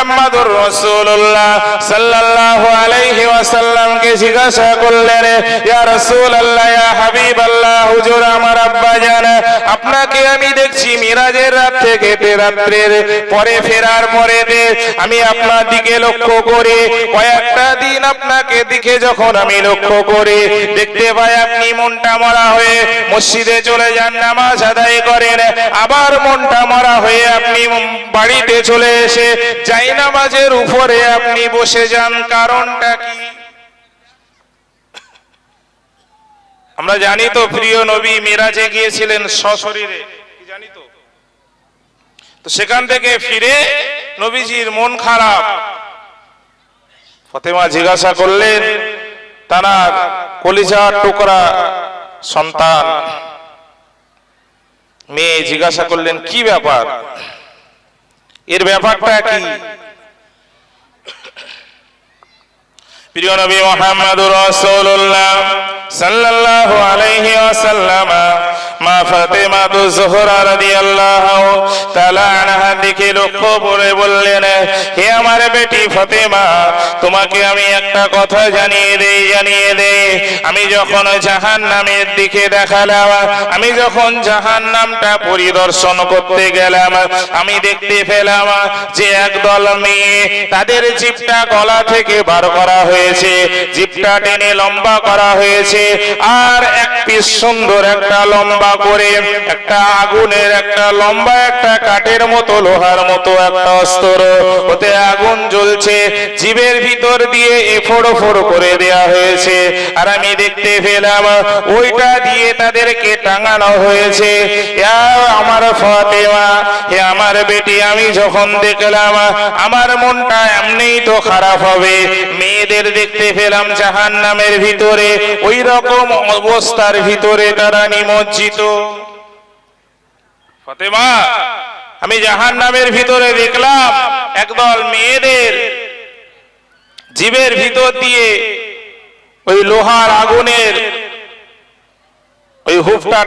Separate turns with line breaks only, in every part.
মুহাম্মাদুর রাসূলুল্লাহ সাল্লাল্লাহু আলাইহি ওয়াসাল্লামকে জিজ্ঞাসা করলেন, ইয়া রাসূলুল্লাহ, ইয়া হাবিবাল্লাহ, হুজুর আমার আব্বা জান, আপনাকে আমি দেখছি মিরাজের রাত থেকে রাত্রের পরে ফেরার পরে আমি আপনার দিকে লক্ষ্য করি, কয়েকটা দিন আপনাকে দিকে যখন আমি লক্ষ্য করি, দেখতে পাই আপনি মনটা মরা হয়ে মসজিদে চলে যান, নামাজ আদায় করেন, আবার মনটা মরা হয়ে আপনি বাড়িতে চলে এসে যাই নামাজের উপরে আপনি বসে যান, কারণটা কি? আমরা জানি তো, প্রিয় নবী মিরাজে গিয়েছিলেন সশরীরে। জানি তো? তো সেখান থেকে ফিরে নবীজির মন খারাপ। ফতেমা জিজ্ঞাসা করলেন, তার কলিজার টুকরা সন্তান। মেয়ে জিজ্ঞাসা করলেন, কি ব্যাপার? এর ব্যাপারটা কি? প্রিয় নবী মোহাম্মদুর রাসূলুল্লাহ সাল্লাল্লাহু আলাইহি ওয়াসাল্লাম মা ফাতেমা তু জোহরা রাদিয়াল্লাহু তাআলা আনহা দিকে লক্ষ্য করে বললেন, হে আমার বেটি ফাতেমা, তোমাকে আমি একটা কথা জানিয়ে দেই জানিয়ে দেই। আমি যখন জাহান্নামের দিকে দেখালাম, আমি যখন জাহান্নামটা পরিদর্শন করতে গেলাম, আমি দেখতে পেলাম যে একদল মেয়ে তাদের জিপটা গলা থেকে বার করা হয়েছে, জিপটা টেনে লম্বা করা হয়েছে, আর এক পিস সুন্দর একটা লম্বা করে একটা আগুনের একটা লম্বা একটা কাঠের মতো, লোহার মতো একটা অস্ত্র। ওতে আগুন জ্বলছে, জীবের ভিতর দিয়ে এফোড় ফোড় করে দেয়া হয়েছে। আর আমি দেখতে পেলাম, ওইটা দিয়ে তাদেরকে টাঙানো হয়েছে। আমার ফাতেমা, হে আমার বেটি, আমি যখন দেখলাম, আমার মনটা এমনিই তো খারাপ হবে। মেয়েদের দেখতে পেলাম জাহান নামের ভিতরে ওই রকম অবস্থার ভিতরে তারা নিমজ্জিত ফাতেমা, আমি জাহান নামের ভিতরে দেখলাম একদল মেয়েদের জীবের ভিতর দিয়ে ওই লোহার আগুনের ওই হুফটা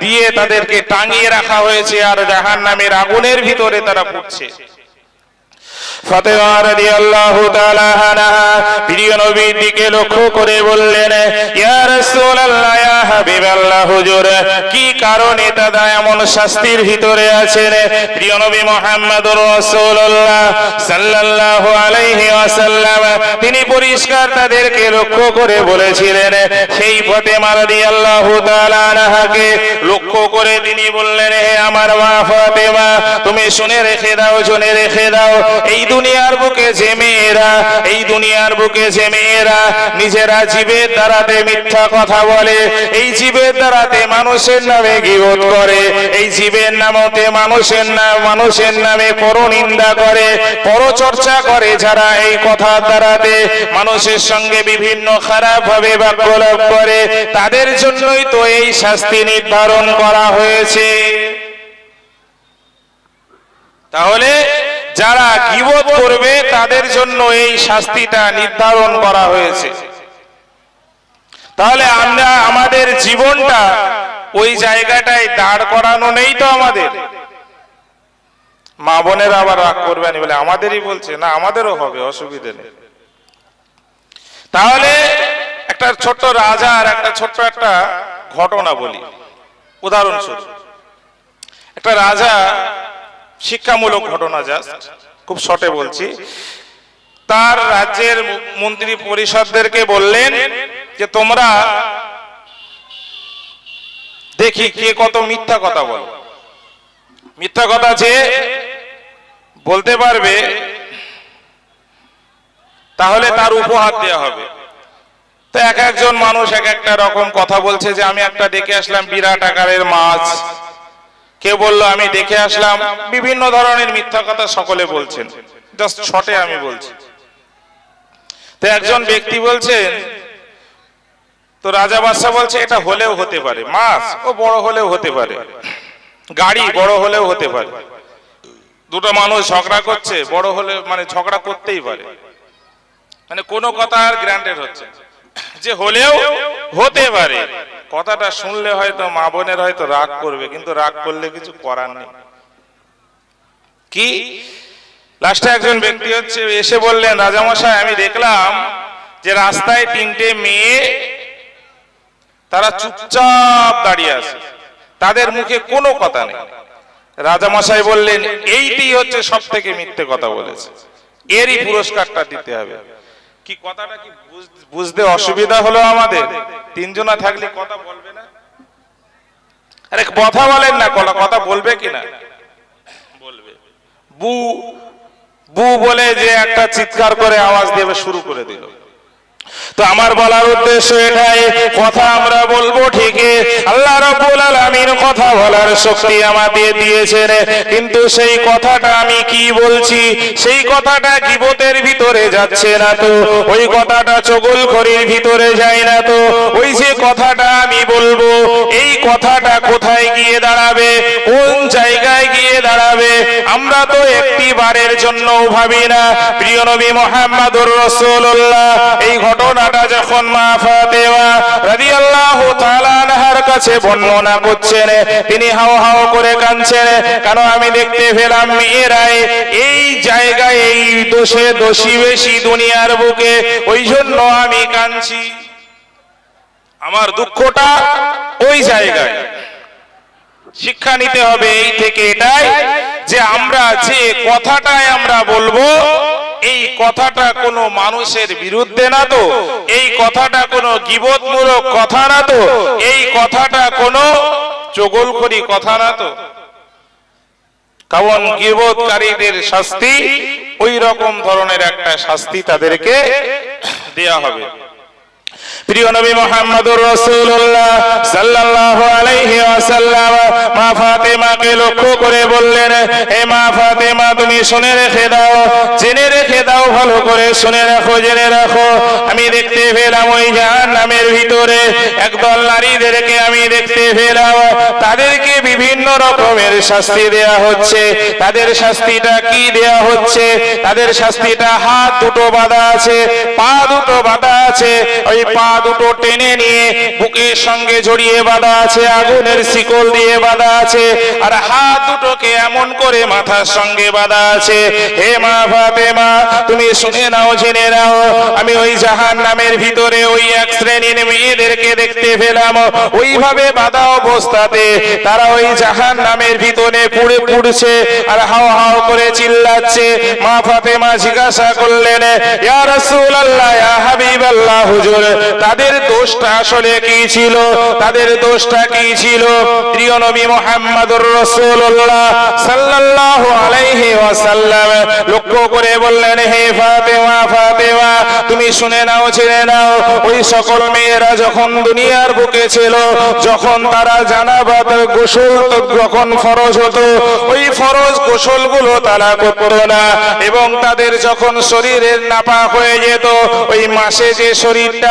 দিয়ে তাদেরকে টাঙিয়ে রাখা হয়েছে আর জাহান নামের আগুনের ভিতরে তারা পড়ছে ফাতেমা রাদিয়াল্লাহু তাআলা আনহা তিনি পরিষ্কার তাদেরকে লক্ষ্য করে বলেছিলেন, সেই ফাতেমা মারাদি তাআলা আনহাকে লক্ষ্য করে তিনি বললেন, হে আমার মা ফাতেমা, তুমি শুনে রেখে দাও, শুনে রেখে দাও, এই দুনিয়ার বুকে যে মেয়েরা, এই দুনিয়ার বুকে যে মেয়েরা নিজেরা জীবের দ্বারাতে মিথ্যা কথা বলে, এই জীবের দ্বারাতে মানুষের নামে গিবত করে, এই জীবের নামতে মানুষের নাম মানুষের নামে পরনিন্দা করে, পরচর্চা করে যারা এই কথা দ্বারাতে মানুষের সঙ্গে বিভিন্ন খারাপ ভাবে বাক্যলাপ করে, তাদের জন্যই তো এই শাস্তি নির্ধারণ করা হয়েছে। তাহলে যারা গিবত করবে, তাদের জন্য এই শাস্তিটা নির্ধারণ করা হয়েছে। তাহলে আমরা আমাদের জীবনটা ওই জায়গাটায় দাঁড় করানো নেই তো আমাদের। মা বোনেরা আবার রাগ করবেন বলে আমাদেরই বলছে, না, আমাদেরও হবে, অসুবিধে নেই। তাহলে একটা ছোট্ট রাজার একটা ছোট্ট একটা ঘটনা বলি। উদাহরণস্বরূপ, একটা রাজা শিক্ষামূলক ঘটনা জাস্ট খুব শর্টে বলছি। তার রাজ্যের মন্ত্রী পরিষদদেরকে বললেন যে, তোমরা দেখি কে কত মিথ্যা কথা বল। মিথ্যা কথা যে বলতে পারবে, তাহলে তার উপহার দেওয়া হবে। তো এক একজন মানুষ এক একটা রকম কথা বলছে যে, আমি একটা ডেকে আসলাম বিরাট আকারের মাছ। কেউ বলল, আমি দেখে আসলাম, বিভিন্ন ধরনের মিথ্যা কথা সকলে বলছেন। জাস্ট ছটে আমি বলছি। তো একজন ব্যক্তি বলছেন, তো রাজা বাদশাহ বলছে, এটা হলেও হতে পারে। মাছ, ও বড় হলেও হতে পারে। গাড়ি, বড় হলেও হতে পারে। দুটো মানুষ ঝগড়া করছে, বড় হলে মানে ঝগড়া করতেই পারে। মানে কোনো কথা আর গ্রান্টেড হচ্ছে। যে হলেও হতে পারে। কথাটা শুনলে হয়তো মা বোনের হয়তো রাগ করবে, কিন্তু রাগ করলে কিছু করার নেই। কি? লাস্টে একজন ব্যক্তি হচ্ছে, এসে বললেন, রাজামশাই, আমি দেখলাম যে রাস্তায় তিনটে মেয়ে, তারা চুপচাপ দাঁড়িয়ে আছে। তাদের মুখে কোনো কথা নেই। রাজামশাই বললেন, এইটি হচ্ছে সব থেকে মিথ্যে কথা বলেছে। এরই পুরস্কারটা দিতে হবে। কি কথাটা কি বুঝতে অসুবিধা হলো আমাদের? তিনজনা থাকলে কথা বলবে না? আরে কথা বলেন না কলা কথা বলবে কিনা বলবে। বু বু বলে যে একটা চিৎকার করে আওয়াজ দেবে শুরু করে দিল। তো আমার বলার উদ্দেশ্য এটাই, কথা আমরা বলব ঠিকই। আল্লাহ রাব্বুল আলামিন কথা বলার শক্তি আমাদের দিয়েছেন। কিন্তু সেই কথাটা আমি কি বলছি? সেই কথাটা গিবতের ভিতরে যাচ্ছে না তো। ওই কথাটা চগল করির ভিতরে যায় না তো। ওই যে কথাটা আমি বলব, এই কথাটা কোথায় গিয়ে দাঁড়াবে? কোন জায়গায় গিয়ে দাঁড়াবে? আমরা তো একটি বারের জন্য ভাবি না। প্রিয় নবী মোহাম্মদুর রাসূলুল্লাহ, এই ঘটনাটা যখন মা ফাতেমা কাছে বর্ণনা করছেন, তিনি হাও হাও করে কাঁদছেন আমি দেখতে মেয়েরাই এই জায়গায় এই দোষে দোষী বেশি দুনিয়ার বুকে ওই জন্য আমি কাঁদছি। আমার দুঃখটা ওই জায়গায়। শিক্ষা নিতে হবে এই থেকে এটাই যে আমরা যে কথাটাই আমরা বলব এই কথাটা কোনো মানুষের বিরুদ্ধে না তো। এই কথাটা কোনো গিবতমূলক কথা না তো। এই কথাটা কোনো চগলখড়ি কথা না তো। কারণ গিবতকারীদের শাস্তি ওই রকম ধরনের একটা শাস্তি তাদেরকে দেয়া হবে। প্রিয় নবী মোহাম্মদুর রাসূলুল্লাহ সাল্লাল্লাহু আলাইহি ওয়াসাল্লাম, মা ফাতেমাকে লক্ষ্য করে বললেন হে মা ফাতেমা, তুমি শুনে রেখে দাও, জেনে রেখে দাও, ভালো করে শুনে রাখো, জেনে রাখো। আমি দেখতে পেলাম ওই জাহান্নামের ভিতরে একদল নারীদেরকে আমি দেখতে পেলাম। তাদেরকে বিভিন্ন রকমের শাস্তি দেয়া হচ্ছে। তাদের শাস্তিটা কি দেয়া হচ্ছে? তাদের শাস্তিটা হাত দুটো বাঁধা আছে, পা দুটো বাঁধা আছে। ওই পা দুটো টেনে নিয়ে বুকের সঙ্গে জড়িয়ে বাঁধা আছে, আগুনের শিকল দিয়ে বাঁধা আছে, আর হাত দুটোকে এমন করে মাথার সঙ্গে বাঁধা আছে। হে মা ফাতেমা, তুমি শুনে নাও, জেনে নাও, আমি ওই জাহান নামের ভিতরে ওই এক শ্রেণির মেয়েদেরকে দেখতে পেলাম। ওইভাবে বাঁধা অবস্থাতে তারা ওই জাহান নামের ভিতরে পুড়ে পুড়ছে আর হাও হাও করে চিল্লাচ্ছে। মা ফাতেমা জিজ্ঞাসা করলেন, ইয়া রাসূলুল্লাহ, ইয়া হাবিবাল্লাহ, হুজুর তাদের দোষটা আসলে কি ছিল? তাদের দোষটা কি ছিল? প্রিয় নবী মুহাম্মদুর রাসূলুল্লাহ সাল্লাল্লাহু আলাইহি ওয়াসাল্লাম লক্ষ্য করে বললেন, হে ফাতেমা ফাতেমা, তুমি শুনে নাও ছেড়ে নাও, ওই সকল মেয়েরা যখন দুনিয়ার বুকে ছিল, যখন তারা জানাবাত গোসল যখন ফরজ হতো, ওই ফরজ গোসলগুলো তারা করতো না এবং তাদের যখন শরীরের নাপাক হয়ে যেত, ওই মাসে যে শরীরটা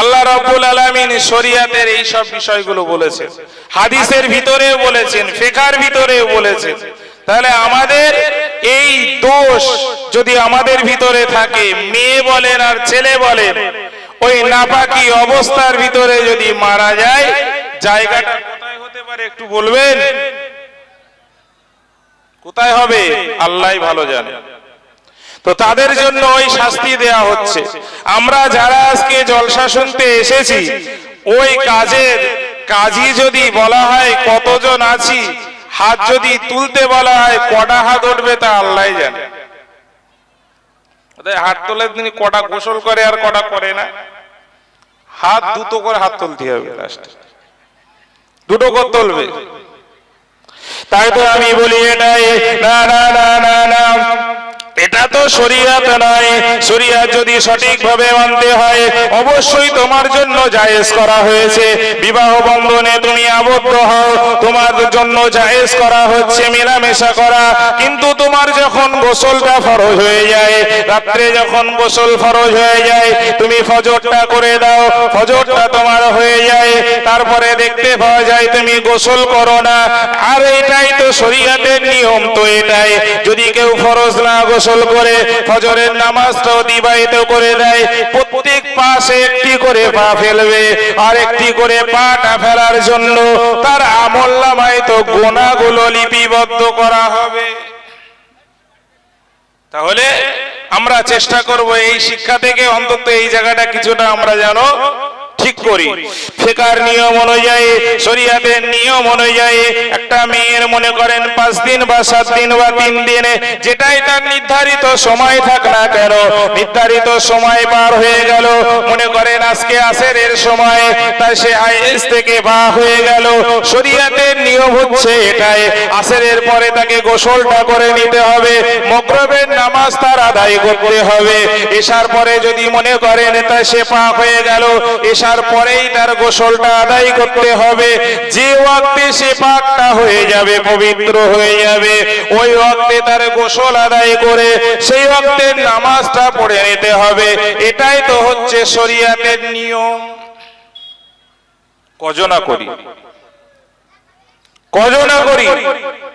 আল্লাহ রাব্বুল আলামিন শরিয়াতের এই সব বিষয়গুলো বলেছেন, হাদিসের ভিতরেও বলেছেন, ফিকার ভিতরেও বলেছেন। তাহলে আমাদের এই দোষ যদি আমাদের ভিতরে থাকে, মেয়ে বলেন আর ছেলে বলেন, ওই নাপাকি অবস্থার ভিতরে যদি মারা যায়, জায়গাটা কোথায় হতে পারে একটু বলবেন? কোথায় হবে? আল্লাহ ভালো জানে। তো তাদের জন্য ওই শাস্তি দেয়া হচ্ছে। আমরা যারা আজকে জলসা শুনতে এসেছি, ওই কাজের কাজী যদি বলা হয় কতজন আছি, হাত যদি তুলতে বলা হয় কটা হাত উঠবে তা আল্লাহ জানে। হাত তোলে তিনি কটা গোসল করে আর কটা করে না। হাত দুটো করে হাত তুলতে হবে লাস্টে দুটো করে তুলবে। তাই তো আমি বলি এটাই, না না না না না। এটা তো শরিয়াত নয়। শরিয়াত যদি সঠিকভাবে মানতে হয়, অবশ্যই তোমার জন্য জায়েজ করা হয়েছে। বিবাহ বন্ধনে তুমি আবদ্ধ হও, তোমার জন্য জায়েজ করা হচ্ছে মেলামেশা করা। কিন্তু তোমার যখন গোসলটা ফরজ হয়ে যায়, রাত্রে যখন গোসল ফরজ হয়ে যায়, তুমি ফজরটা করে দাও, ফজরটা তোমার হয়ে যায়। তারপরে দেখতে পাওয়া যায় তুমি গোসল করো না। আর এটাই তো শরিয়াতের নিয়ম তো এটাই। যদি কেউ ফরজ না গোসল করে ফজরের নামাজটা অতিবাহিত করে দেয়। প্রত্যেক পাশে একটি করে পা ফেলবে, আর একটি করে ফেলার জন্য তার তো গোনাগুলো লিপিবদ্ধ করা হবে। তাহলে আমরা চেষ্টা করব এই শিক্ষা থেকে, অন্তত এই জায়গাটা কিছুটা আমরা জানো ঠিক করি। ফেকার নিয়ম অনুযায়ী, শরিয়াতের নিয়ম অনুযায়ী একটা মেয়ের মনে করেন পাঁচ দিন বা সাত দিন বা তিন দিনে, যেটাই তার নির্ধারিত সময় থাক না কেন, নির্ধারিত সময় পার হয়ে গেল। মনে করেন আজকে আসের এর সময় তার সে আইএস থেকে বা হয়ে গেল। শরিয়াতের নিয়ম হচ্ছে এটাই আসের পরে তাকে গোসলটা করে নিতে হবে মকরবের নামাজ তার আদায় করতে হবে। এসার পরে যদি মনে করেন তা সে পাক হয়ে গেল এসার পরেই তার গোসলটা আদায় করতে হবে। যে ওয়াক্তে সে পাকটা হয়ে যাবে, পবিত্র হয়ে যাবে, ওই ওয়াক্তে তার গোসল আদায় করে সেই ওয়াক্তের নামাজটা পড়ে নিতে হবে। এটাই তো হচ্ছে শরিয়াতের নিয়ম। কজনা করি? কজনা করি?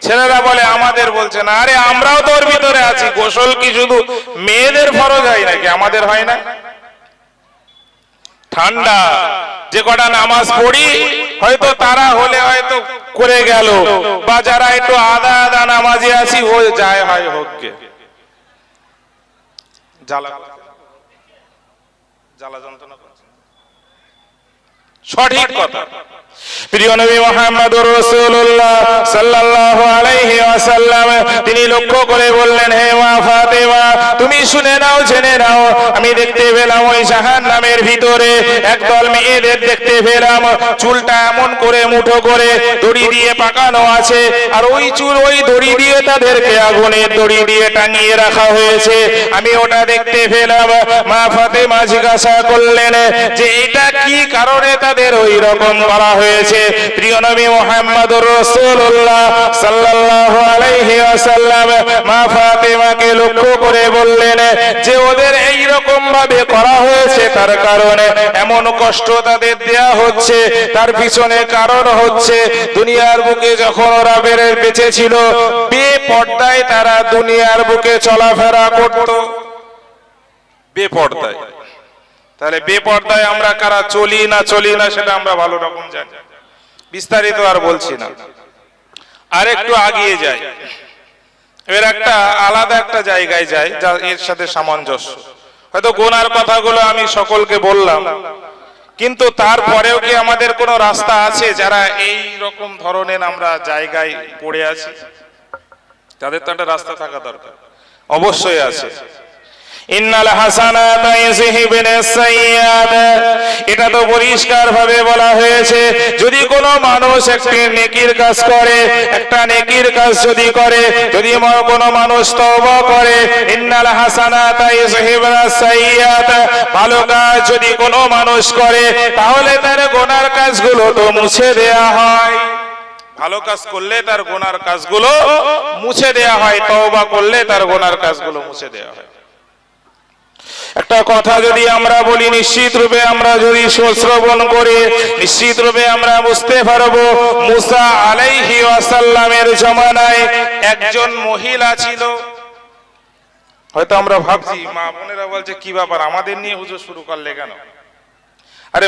ছেলেরা বলে, আমাদের বলছে না, আরে আমরাও তো ওর ভিতরে আছি, গোসল কি শুধু মেয়েদের ফরজ হয় নাকি? আমাদের হয় না। ঠান্ডা। যে কটা নামাজ পড়ি, হয়তো তারা হলে হয়তো করে গেল। বা যারা একটু আদা আদা নামাজে আছি, ও যায় হয় হোককে। জ্বালা। জ্বালা যন্ত্রণা। সঠিক কথা। প্রিয় নবী মোহাম্মদুর রাসূলুল্লাহ সাল্লাল্লাহু আলাইহি ওয়াসাল্লাম তিনি লক্ষ্য করে বললেন হে মা ফাতেমা তুমি শুনে নাও জেনে নাও। আমি দেখতে পেলাম ওই জাহান্নামের ভিতরে একদল মেয়েদের দেখতে পেলাম। চুলটা এমন করে মুঠো করে দড়ি দিয়ে পাকানো আছে আর ওই চুল ওই দড়ি দিয়ে তাদেরকে আগুনের দড়ি দিয়ে টাঙিয়ে রাখা হয়েছে। আমি ওটা দেখতে পেলাম। মা ফাতেমা জিজ্ঞাসা করলেন যে এটা কি কারণে তাদের ওই রকম করা হয়েছে। প্রিয় নবী মুহাম্মদুর রাসূলুল্লাহ সাল্লাল্লাহু আলাইহি ওয়াসাল্লাম মা ফাতেমাকে লক্ষ্য করে বললেন যে ওদের এই রকম ভাবে করা হয়েছে তার কারণে এমন কষ্ট তাদের দেয়া হচ্ছে, তার পিছনে কারণ হচ্ছে দুনিয়ার বুকে যখন ওরা বেড়ে বেঁচে ছিল, বেপর্দায় তারা দুনিয়ার বুকে চলাফেরা করত। বেপর্দায়। তাহলে বেপর্দায় আমরা কারা চলি না চলি না সেটা আমরা ভালো রকম জানি। বিস্তারিত আর বলছি না। আর একটু আগিয়ে যাই। এর একটা আলাদা একটা জায়গায় যায় যা এর সাথে সামঞ্জস্য। হয়তো গোনার কথাগুলো আমি সকলকে বললাম, কিন্তু তারপরেও কি আমাদের কোনো রাস্তা আছে যারা এই রকম ধরনের আমরা জায়গায় পড়ে আছি? তাদের তো একটা রাস্তা থাকা দরকার। অবশ্যই আছে। ইন্নাল হাসানাত এটা তো পরিষ্কার ভাবে বলা হয়েছে, যদি কোনো মানুষ একটি নেকির কাজ করে, একটা নেকির কাজ যদি করে, যদি কোনো মানুষ তওবা করে, ইন্নাল হাসানাত ভালো কাজ যদি কোনো মানুষ করে, তাহলে তার গোনার কাজগুলো তো মুছে দেয়া হয়। ভালো কাজ করলে তার গোনার কাজগুলো মুছে দেয়া হয়, তওবা করলে তার গোনার কাজগুলো মুছে দেয়া হয়। একটা কথা যদি আমরা বলি, নিশ্চিত রূপে আমরা যদি শ্রবণ করি, নিশ্চিত রূপে আমরা বুঝতে পারব, মুসা আলাইহি ওয়াসাল্লামের জমানায় একজন মহিলা ছিল। হয়তো আমরা ভাবছি, মা বোনেরা বলছে, কি ব্যাপার? আমাদের নিয়ে হুজুর শুরু করলে কেন? আরে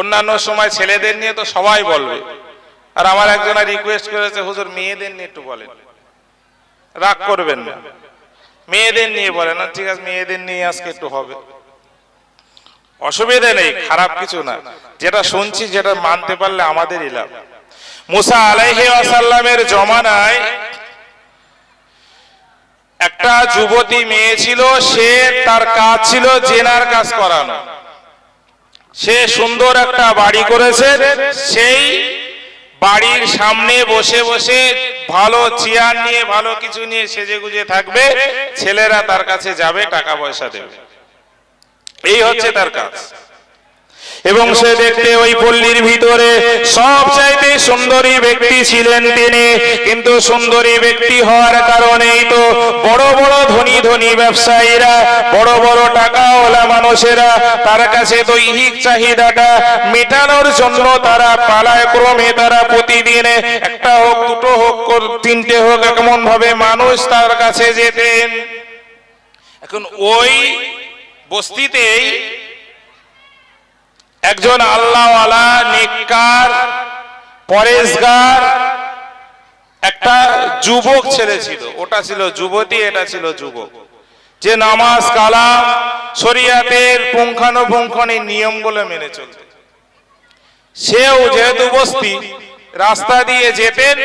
অন্যান্য সময় ছেলেদের নিয়ে তো সবাই বলবে। আর আমার একজনা রিকোয়েস্ট করেছে, হুজুর, মেয়েদের নিয়ে একটু বলেন। রাগ করবেন না। মেয়েদের নিয়ে বলে না, ঠিক আছে, মেয়েদের নিয়ে আজকে একটু হবে। অসুবিধা নেই, খারাপ কিছু না। যেটা শুনছি, যেটা মানতে পারলে আমাদেরই লাভ। মুসা আলাইহি আসাল্লামের জমানায় একটা যুবতী মেয়ে ছিল, সে তার কাজ ছিল জেনার কাজ করানো। সে সুন্দর একটা বাড়ি করেছে, সেই বাড়ির সামনে বসে বসে ভালো চেয়ার নিয়ে, ভালো কিছু নিয়ে সেজে গুজে থাকবে, ছেলেরা তার কাছে যাবে, টাকা পয়সা দেবে। এই হচ্ছে তার কাজ। এবং সে দেখতে ওই পল্লীর ভিতরে সব চাইতে সুন্দরী ব্যক্তি ছিলেন তিনি। কিন্তু সুন্দরী ব্যক্তি হওয়ার কারণেই তো বড় বড় ধনী ধনী ব্যবসায়ীরা, বড় বড় টাকাওয়ালা মানুষেরা, তার কাছে দৈহিক চাহিদাটা মেটানোর জন্য তারা পালায়। ক্রমে তারা প্রতিদিন একটা হোক, দুটো হোক তিনটে হোক এমন ভাবে মানুষ তার কাছে যেতেন। এখন ওই বস্তিতেই একজন আল্লাহওয়ালা নেককার পরেশগার, একটা যুবক ছেলে ছিল। ওটা ছিল যুবতী, এটা ছিল যুবক। যে নামাজ, কালাম, শরিয়াতের পুঙ্খানুপুঙ্খনি নিয়মগুলো মেনে চলত। সেও যেহেতু বস্তি, রাস্তা দিয়ে যেতেন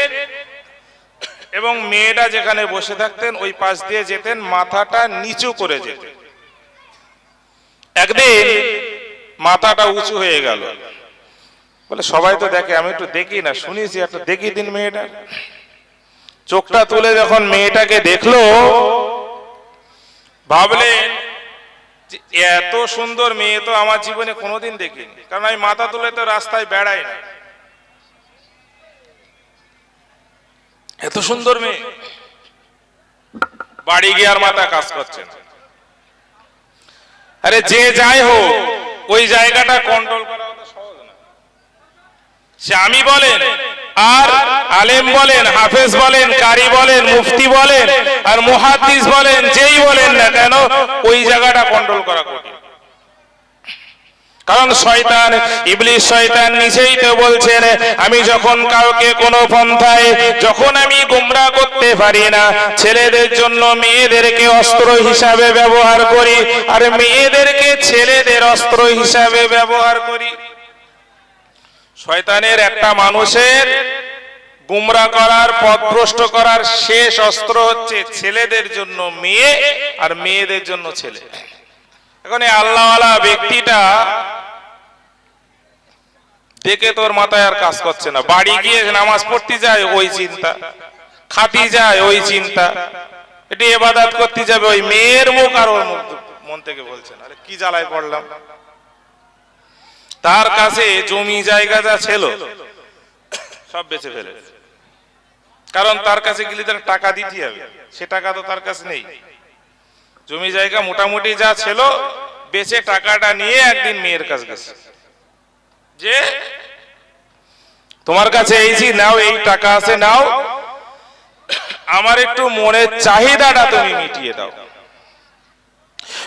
এবং মেয়েটা যেখানে বসে থাকতেন, ওই পাশ দিয়ে যেতেন, মাথাটা নিচু করে যেতেন। একদিন মাথাটা উঁচু হয়ে গেল। বলে, সবাই তো দেখে, আমি একটু দেখি না, শুনেছি, একটু দেখি দিন মেয়েটা। চোখটা তুলে যখন মেয়েটাকে দেখল, ভাবলেন এত সুন্দর মেয়ে তো আমার জীবনে কোনোদিন দেখিনি, কারণ আমি মাথা তুলে তো রাস্তায় বেড়াই না। এত সুন্দর মেয়ে। বাড়ি গিয়ে আর মাথা কাজ করছে আরে, যে যাই হোক ওই জায়গাটা কন্ট্রোল করা সহজ না। সে আমি বলেন, আর আলেম বলেন, হাফেজ বলেন, কারি বলেন, মুফতি বলেন, আর মুহাদ্দিস বলেন, যেই বলেন না কেন, ওই জায়গাটা কন্ট্রোল করা কঠিন। কারণ শয়তান ইবলিশ শয়তান নিজেই তো বলছেন, আমি যখন কাউকে কোনো পন্থায়, যখন আমি গুমরা করতে পারি না, ছেলেদের জন্য মেয়েদেরকে অস্ত্র হিসাবে ব্যবহার করি, আর মেয়েদেরকে ছেলেদের অস্ত্র হিসাবে ব্যবহার করি। শয়তানের একটা মানুষের গুমরা করার, পথভ্রষ্ট করার শেষ অস্ত্র হচ্ছে ছেলেদের জন্য মেয়ে, আর মেয়েদের জন্য ছেলে। এখন এই আল্লাহওয়ালা ব্যক্তিটা দেখে তোর মাথায় আর কাজ করছে না। বাড়ি গিয়ে নামাজ পড়তে যায়, ওই চিন্তা। খাতি যায়, ওই চিন্তা। এটি এবাদাত করতে যাবে, ওই মেয়ের মুখ আর ওর মুখ মন থেকে বলছে না আরে কি জ্বালায় পড়লাম? তার কাছে জমি জায়গা যা ছিল, সব বেচে ফেলে কারণ তার কাছে গেলে তার টাকা দিতে হবে। সে টাকা তো তার কাছে নেই। জমি জায়গা মোটামুটি যা ছিল, বেচে টাকাটা নিয়ে একদিন মেয়ের কাছে গেছে। যে, তোমার কাছে এই যে নাও, এই টাকা আছে, নাও। আমার একটু মনের চাহিদাটা তুমি মিটিয়ে দাও।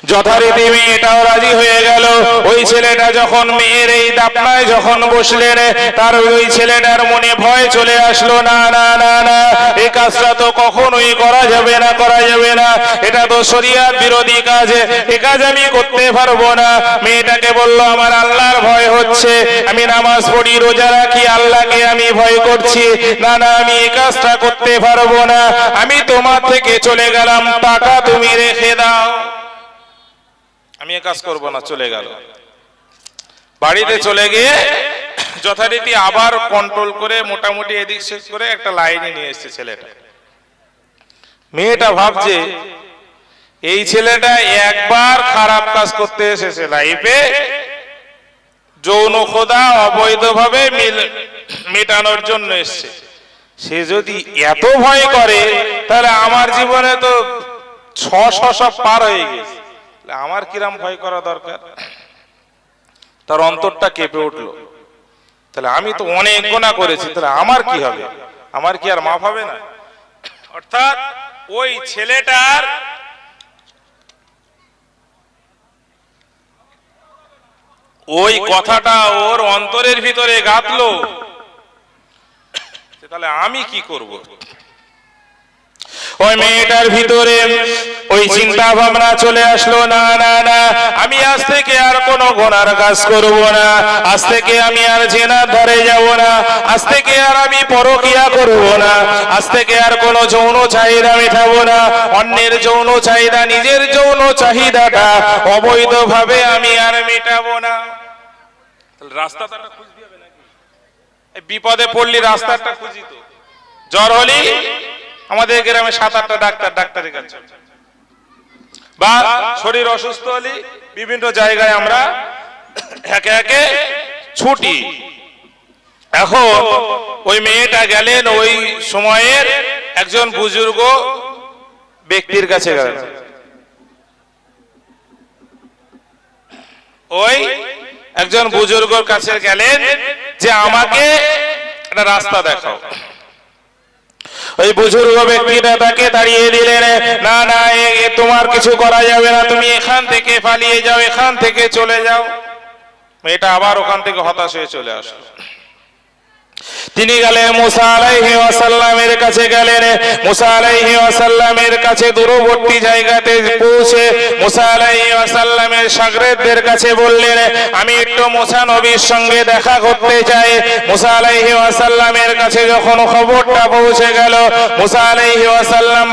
যথারীতি মেয়েটাও রাজি হয়ে গেল। ওই ছেলেটা যখন মেয়ের এই দাপনায় যখন বসলেন, তার ওই ছেলেটার মনে ভয় চলে আসলো, না না না না এই কাজটা তো কখনোই করা যাবে না, করা যাবে না। এটা তো শরিয়াত বিরোধী কাজ, এ কাজ আমি করতে পারব না। মেয়েটাকে বলল, আমার আল্লাহর ভয় হচ্ছে। আমি নামাজ পড়ি, রোজা রাখি, আল্লাহকে আমি ভয় করছি। না না, আমি এই কাজটা করতে পারব না। আমি তোমার থেকে চলে গেলাম, টাকা তুমি রেখে দাও। আমি এ কাজ করব না চলে গেল। বাড়িতে চলে গিয়ে যথারীতি আবার কন্ট্রোল করে মোটামুটি এদিক শেষ করে একটা লাইনে নিয়ে এসছে ছেলেটা। মেয়েটা ভাবছে এই ছেলেটা একবার খারাপ কাজ করতে এসেছে লাইফে যৌন খোদা অবৈধভাবে মিল- মেটানোর জন্য এসছে। সে যদি এত ভয় করে তাহলে আমার জীবনে তো ছশো সব পার হয়ে গেছে। আমার কিরাম ভয় করা দরকার। তার অন্তরটা কেঁপে উঠল। তাহলে আমি তো অনেক গোনা করেছি, তাহলে আমার কি হবে? আমার কি আর মাফ হবে না? অর্থাৎ ওই ছেলেটার ওই কথাটা ওর অন্তরের ভিতরে গাঁথলো। তাহলে আমি কি করব? ওই মেয়েটার ভিতরে ওই চিন্তা ভাবনা চলে আসলো, না না না, আমি আজ থেকে আর কোনো গোনার কাজ করব না। আজ থেকে আমি আর জেনার ধরে যাব না। আজ থেকে আর আমি পরকিয়া করব না। আজ থেকে আর কোনো যৌন চাহিদা মেটাবো না। অন্যের যৌন চাহিদা, নিজের যৌন চাহিদাটা অবৈধভাবে আমি আর মেটাবো না। তাহলে রাস্তা তো খুঁজতে হবে নাকি? বিপদে পড়লি রাস্তাটা খুঁজি তো। জ্বর হলি? আমাদের গ্রামে সাত আটটা ডাক্তার ডাক্তারের কাছে বা শরীর অসুস্থ হলি বিভিন্ন জায়গায় আমরা একে একে ছুটি। এখন ওই মেয়েটা গেলেন, ওই সময়ের একজন বুজুর্গ ব্যক্তির কাছে গেলেন। ওই একজন বুজুর্গর কাছে গেলেন যে, আমাকে একটা রাস্তা দেখাও। ওই বুজুর্গ ব্যক্তিটা তাকে দাঁড়িয়ে দিলেন? না না তোমার কিছু করা যাবে না। তুমি এখান থেকে পালিয়ে যাও, এখান থেকে চলে যাও। এটা আবার ওখান থেকে হতাশ হয়ে চলে আসলো। তিনি গেলেন মুসা আলাইহি কাছে গেলেন। মুসা আলাইহি কাছে দূরবর্তী জায়গাতে পৌঁছে মুসা আলাইহি ওয়াসাল্লামের কাছে বললেন, আমি একটু মুসা নবীর সঙ্গে দেখা করতে চাই। মুসা আলাইহি কাছে যখন খবরটা পৌঁছে গেল, মুসা আলাইহি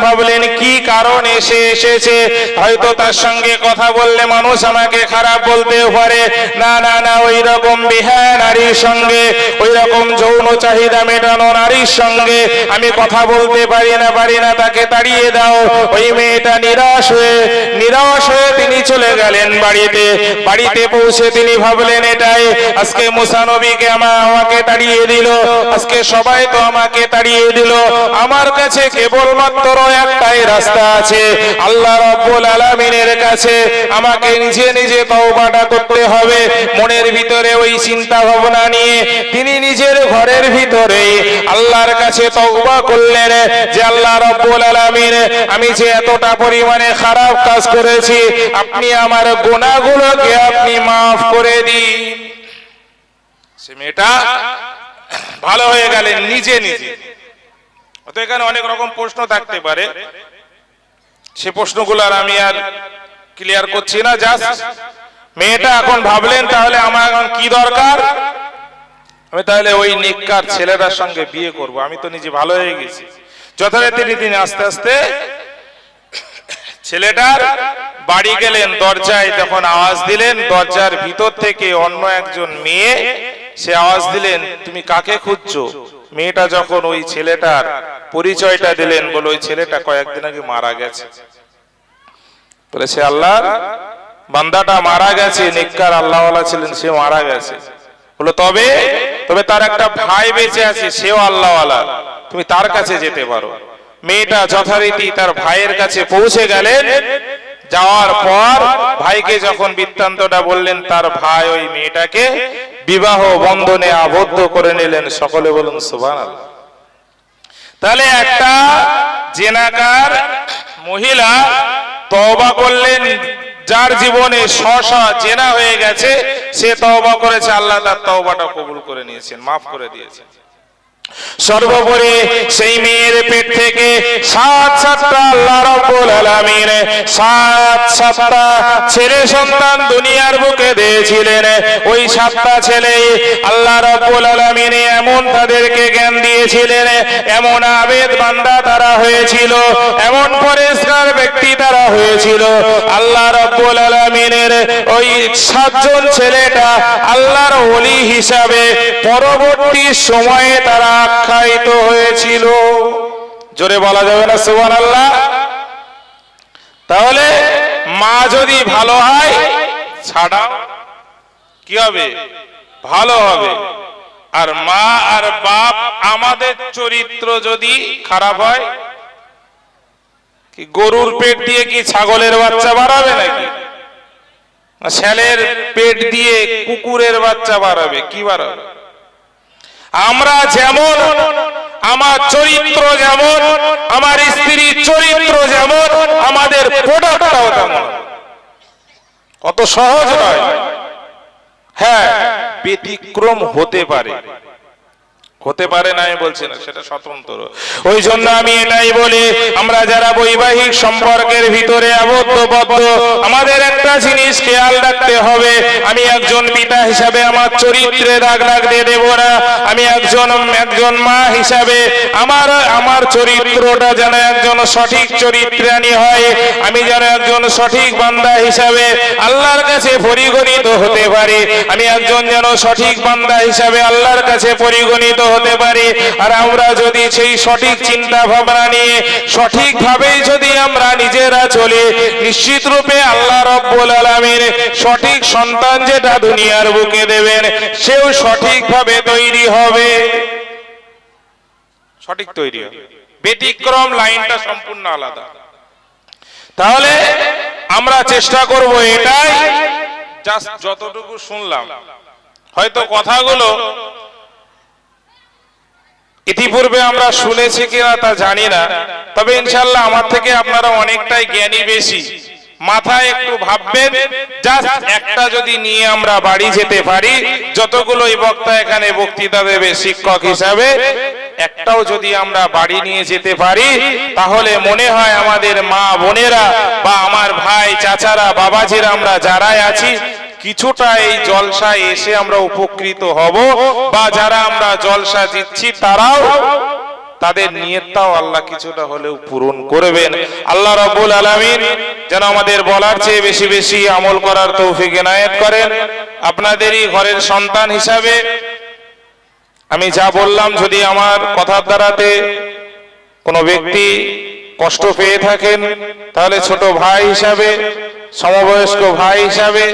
ভাবলেন, কি কারণ এসে এসেছে? হয়তো তার সঙ্গে কথা বললে মানুষ আমাকে খারাপ বলতেও পারে। না না না, ওই রকম বিহা নারীর সঙ্গে, ওই রকম যৌন চাহিদা মেটানো নারীর সঙ্গে আমি কথা বলতে পারি না পারি না, তাকে তাড়িয়ে দাও। ওই মেয়েটা নিরাশ হয়ে, নিরাশ চলে গেলেন বাড়িতে। বাড়িতে পৌঁছে তিনি ভাবলেন এটাই। আজকে মুসানবীকে আমা আমাকে তাড়িয়ে দিল। আজকে সবাই তো আমাকে তাড়িয়ে দিল। আমার কাছে কেবলমাত্র একটাই রাস্তা আছে। আল্লাহ রব্বুল আলামিনের কাছে আমাকে নিজে নিজে তওবাটা করতে হবে। মনের ভিতরে ওই চিন্তা ভাবনা নিয়ে তিনি নিজের ঘরের ভিতরে আল্লাহর কাছে তওবা করলেন যে, আল্লাহ রব্বুল আলামিন, আমি যে এতটা পরিমাণে খারাপ কাজ করেছি, আপনি আমার গুনাহগুলোকে আপনি মাফ করে দিন। সে মেয়েটা ভালো হয়ে গেলেন নিজে নিজে। তো এখানে অনেক রকম প্রশ্ন থাকতে পারে। সে প্রশ্নগুলো আর আমি আর ক্লিয়ার করছি না জাস্ট মেয়েটা এখন ভাবলেন, তাহলে আমার এখন কি দরকার? আমি তাহলে ওই নিকার ছেলেটার সঙ্গে বিয়ে করব। আমি তো নিজে ভালো হয়ে গেছি। যথারীতি তিনি আস্তে আস্তে ছেলেটার বাড়ি গেলেন, দরজায় তখন আওয়াজ দিলেন, দরজার ভিতর থেকে অন্য একজন মেয়ে, সে আওয়াজ দিলেন, তুমি কাকে খুঁজছো? মেয়েটা যখন ওই ছেলেটার পরিচয়টা দিলেন, বলে ওই ছেলেটা কয়েকদিন আগে মারা গেছে। বলে, সে আল্লাহ বান্দাটা মারা গেছে, নিকার আল্লাহওয়ালা ছিলেন, সে মারা গেছে। বলো, তবে তবে তার একটা ভাই বেঁচে আছে, সেও আল্লাহওয়ালা। তুমি তার কাছে যেতে পারো। মেয়েটা যথারীতি তার ভাইয়ের কাছে পৌঁছে গেলেন। যাওয়ার পর ভাইকে যখন বৃত্তান্তটা বললেন, তার ভাই ওই মেয়েটাকে বিবাহ বন্ধনে আবদ্ধ করে নিলেন। সকলে বলুন সুবান তাহলে একটা জেনাকার মহিলা তওবা করলেন, যার জীবনে শশা জেনা হয়ে গেছে, সে তওবা করেছে, আল্লাহ তার তওবাটা কবুল করে নিয়েছেন, মাফ করে দিয়েছেন। সর্বোপরি সেই মেয়ের পেট থেকে সাত সাতটা আল্লাহ রাব্বুল আলামিন সাত সাতটা ছেলে সন্তান দুনিয়ার বুকে দিয়েছিলেন। ওই সাতটা ছেলে আল্লাহ রাব্বুল আলামিন এমন তাদেরকে জ্ঞান দিয়েছিলেন, এমন আবেদ বান্দা তারা হয়েছিল, এমন পরিষ্কার ব্যক্তি তারা হয়েছিল। আল্লাহ রাব্বুল আলামিনের ওই সাতজন ছেলেটা আল্লাহর ওলি হিসাবে পরবর্তী সময়ে তারা আখ্যায়িত হয়েছিল। জোরে বলা যাবে না সুবহান আল্লাহ তাহলে মা যদি ভালো হয়, ছাড়াও কি হবে? ভালো হবে। আর মা আর বাপ আমাদের চরিত্র যদি খারাপ হয়, কি গরুর পেট দিয়ে কি ছাগলের বাচ্চা বাড়াবে নাকি? শ্যালের পেট দিয়ে কুকুরের বাচ্চা বাড়াবে, কি বাড়াবে? আমরা যেমন, আমার চরিত্র যেমন, আমার স্ত্রীর চরিত্র যেমন, আমাদের প্রোডাক্টটাও তেমন। কত সহজ নয়। হ্যাঁ ব্যতিক্রম হতে পারে। হতে পারে না, আমি বলছি না, সেটা স্বতন্ত্র। ওই জন্য আমি এটাই বলি, আমরা যারা বৈবাহিক সম্পর্কের ভিতরে আবদ্ধবদ্ধ, আমাদের একটা জিনিস খেয়াল রাখতে হবে। আমি একজন পিতা হিসাবে আমার চরিত্রে দাগ দিয়ে দেব না। আমি একজন একজন মা হিসাবে আমার আমার চরিত্রটা যেন একজন সঠিক চরিত্রানি হয়। আমি যেন একজন সঠিক বান্দা হিসাবে আল্লাহর কাছে পরিগণিত হতে পারি। আমি একজন যেন সঠিক বান্দা হিসাবে আল্লাহর কাছে পরিগণিত হতে পারি। আর আমরা যদি সেই সঠিক চিন্তা ভাবনা নিয়ে সঠিকভাবেই যদি আমরা নিজেরা চলি, নিশ্চিত রূপে আল্লাহ রব্বুল আলামিন সঠিক সন্তান যেটা দুনিয়ার বুকে দেবেন, সেও সঠিকভাবে তৈরি হবে। সঠিক তৈরি হবে। ব্যতিক্রম লাইনটা সম্পূর্ণ আলাদা। তাহলে আমরা চেষ্টা করব এটাই। যতটুকু শুনলাম। হয়তো কথাগুলো ইতিপূর্বে আমরা শুনেছি কিনা তা জানি না। তবে ইনশাল্লাহ আমার থেকে আপনারা অনেকটাই জ্ঞানী বেশি। মাথায় একটু ভাববেন জাস্ট একটা যদি নিয়ে আমরা বাড়ি যেতে পারি যতগুলো এই বক্তা এখানে বক্তৃতা দেবে শিক্ষক হিসাবে, একটাও যদি আমরা বাড়ি নিয়ে যেতে পারি, তাহলে মনে হয় আমাদের মা বোনেরা বা আমার ভাই, চাচারা, বাবাজিরা আমরা যারাই আছি, কিছুটা এই জলসায় এসে আমরা উপকৃত হব, বা যারা আমরা জলসা দিচ্ছি, তারাও তাদের নিয়তটাও আল্লাহ কিছুটা হলেও পূরণ করবেন। আল্লাহ রাব্বুল আলামিন যেন আমাদের বলার চেয়ে বেশি বেশি আমল করার তৌফিক এনায়েত করেন। আপনাদেরই ঘরের সন্তান হিসাবে আমি যা বললাম, যদি আমার কথার দ্বারাতে কোনো ব্যক্তি কষ্ট পেয়ে থাকেন, তাহলে ছোট ভাই হিসাবে, সমবয়স্ক ভাই হিসাবে,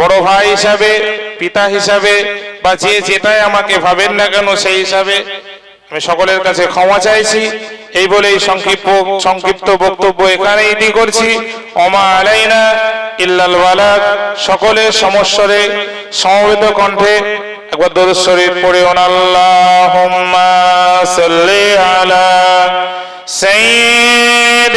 বড় ভাই হিসাবে, পিতা হিসাবে, বা যে যেটাই আমাকে ভাবেন না কেন, সেই হিসাবে আমি সকলের কাছে ক্ষমা চাইছি। এই বলে সংক্ষিপ্ত সংক্ষিপ্ত বক্তব্য এখানে ইতি করছি। অমা আলাইনা ইল্লাল বালাগ। সকলের সমস্যরে সমবেত কণ্ঠে একবার দরুদ শরীফ পড়ে আল্লাহুম্মা সাল্লি আলা সাইয়্যিদ